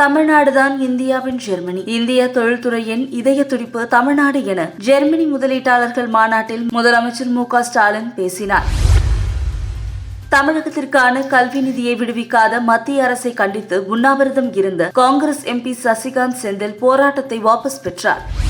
தமிழ்நாடுதான் இந்தியாவின் ஜெர்மனி. இந்திய தொழில்துறையின் இதய துடிப்பு தமிழ்நாடு என ஜெர்மனி முதலீட்டாளர்கள் மாநாட்டில் முதலமைச்சர் மு ஸ்டாலின் பேசினார். தமிழகத்திற்கான கல்வி நிதியை விடுவிக்காத மத்திய அரசை கண்டித்து உண்ணாவிரதம் இருந்த காங்கிரஸ் எம்பி சசிகாந்த் செந்தில் போராட்டத்தை வாபஸ் பெற்றார்.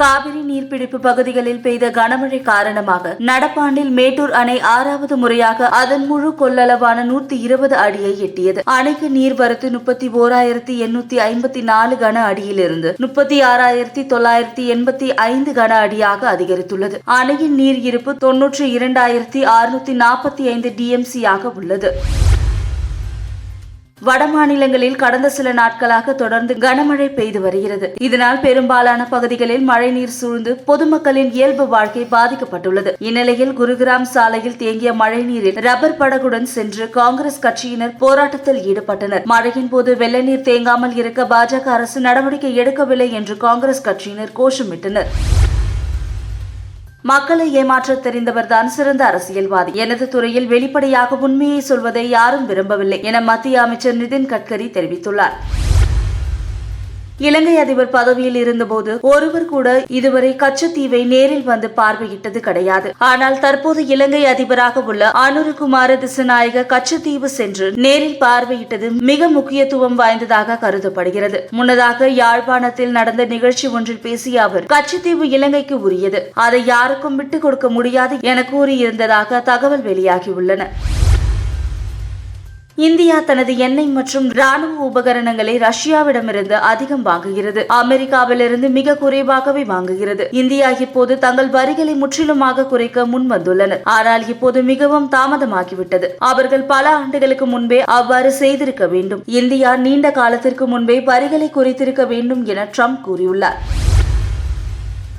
காவிரி நீர்பிடிப்பு பகுதிகளில் பெய்த கனமழை காரணமாக நடப்பாண்டில் மேட்டூர் அணை ஆறாவது முறையாக அதன் முழு கொள்ளளவான நூத்தி இருபது அடியை எட்டியது. அணைக்கு நீர்வரத்து முப்பத்தி ஓராயிரத்தி எண்ணூத்தி ஐம்பத்தி நாலு கன அடியிலிருந்து முப்பத்தி ஆறாயிரத்தி தொள்ளாயிரத்தி எண்பத்தி ஐந்து கன அடியாக அதிகரித்துள்ளது. அணையின் நீர் இருப்பு தொன்னூற்றி இரண்டாயிரத்தி அறுநூத்தி நாற்பத்தி ஐந்து டிஎம்சியாக உள்ளது. வடமாநிலங்களில் கடந்த சில நாட்களாக தொடர்ந்து கனமழை பெய்து வருகிறது. இதனால் பெரும்பாலான பகுதிகளில் மழைநீர் சூழ்ந்து பொதுமக்களின் இயல்பு வாழ்க்கை பாதிக்கப்பட்டுள்ளது. இந்நிலையில் குருகிராம் சாலையில் தேங்கிய மழைநீரில் ரப்பர் படகுடன் சென்று காங்கிரஸ் கட்சியினர் போராட்டத்தில் ஈடுபட்டனர். மழையின் போது வெள்ள நீர் தேங்காமல் இருக்க பாஜக அரசு நடவடிக்கை எடுக்கவில்லை என்று காங்கிரஸ் கட்சியினர் கோஷமிட்டனர். மக்களை ஏமாற்ற தெரிந்தவர்தான் சிறந்த அரசியல்வாதி. எனது துறையில் வெளிப்படையாக உண்மையை சொல்வதை யாரும் விரும்பவில்லை என மத்திய அமைச்சர் நிதின் கட்கரி தெரிவித்துள்ளார். இலங்கை அதிபர் பதவியில் இருந்தபோது ஒருவர் கூட இதுவரை கச்சத்தீவை நேரில் வந்து பார்வையிட்டது கிடையாது. ஆனால் தற்போது இலங்கை அதிபராக உள்ள அனுருகுமார திசநாயக கச்சத்தீவு சென்று நேரில் பார்வையிட்டது மிக முக்கியத்துவம் வாய்ந்ததாக கருதப்படுகிறது. முன்னதாக யாழ்ப்பாணத்தில் நடந்த நிகழ்ச்சி ஒன்றில் பேசிய அவர் கச்சத்தீவு இலங்கைக்கு உரியது. அதை யாருக்கும் விட்டுக் கொடுக்க முடியாது என கூறியிருந்ததாக தகவல் வெளியாகியுள்ளன. இந்தியா தனது எண்ணெய் மற்றும் ராணுவ உபகரணங்களை ரஷ்யாவிடமிருந்து அதிகம் வாங்குகிறது. அமெரிக்காவிலிருந்து மிக குறைவாகவே வாங்குகிறது. இந்தியா இப்போது தங்கள் வரிகளை முற்றிலுமாக குறைக்க முன் வந்துள்ளனர் ஆனால் இப்போது மிகவும் தாமதமாகிவிட்டது. அவர்கள் பல ஆண்டுகளுக்கு முன்பே அவ்வாறு செய்திருக்க வேண்டும். இந்தியா நீண்ட காலத்திற்கு முன்பே வரிகளை குறைத்திருக்க வேண்டும் என ட்ரம்ப் கூறியுள்ளார்.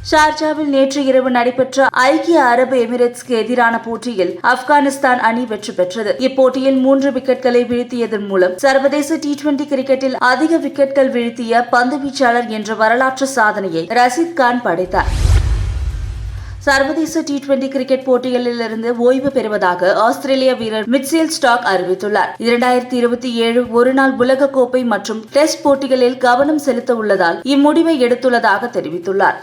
ஷார்ஜாவில் நேற்று இரவு நடைபெற்ற ஐக்கிய அரபு எமிரேட்ஸ்க்கு எதிரான போட்டியில் ஆப்கானிஸ்தான் அணி வெற்றி பெற்றது. இப்போட்டியில் மூன்று விக்கெட்களை வீழ்த்தியதன் மூலம் சர்வதேச டி டுவெண்டி கிரிக்கெட்டில் அதிக விக்கெட்கள் வீழ்த்திய பந்து வீச்சாளர் என்ற வரலாற்று சாதனையை ரசித் கான் படைத்தார். சர்வதேச டி டுவெண்டி கிரிக்கெட் போட்டிகளிலிருந்து ஓய்வு பெறுவதாக ஆஸ்திரேலிய வீரர் மிட்சேல் ஸ்டாக் அறிவித்துள்ளார். இரண்டாயிரத்தி இருபத்தி ஏழு ஒருநாள் உலகக்கோப்பை மற்றும் டெஸ்ட் போட்டிகளில் கவனம் செலுத்த உள்ளதால் இம்முடிவை எடுத்துள்ளதாக தெரிவித்துள்ளார்.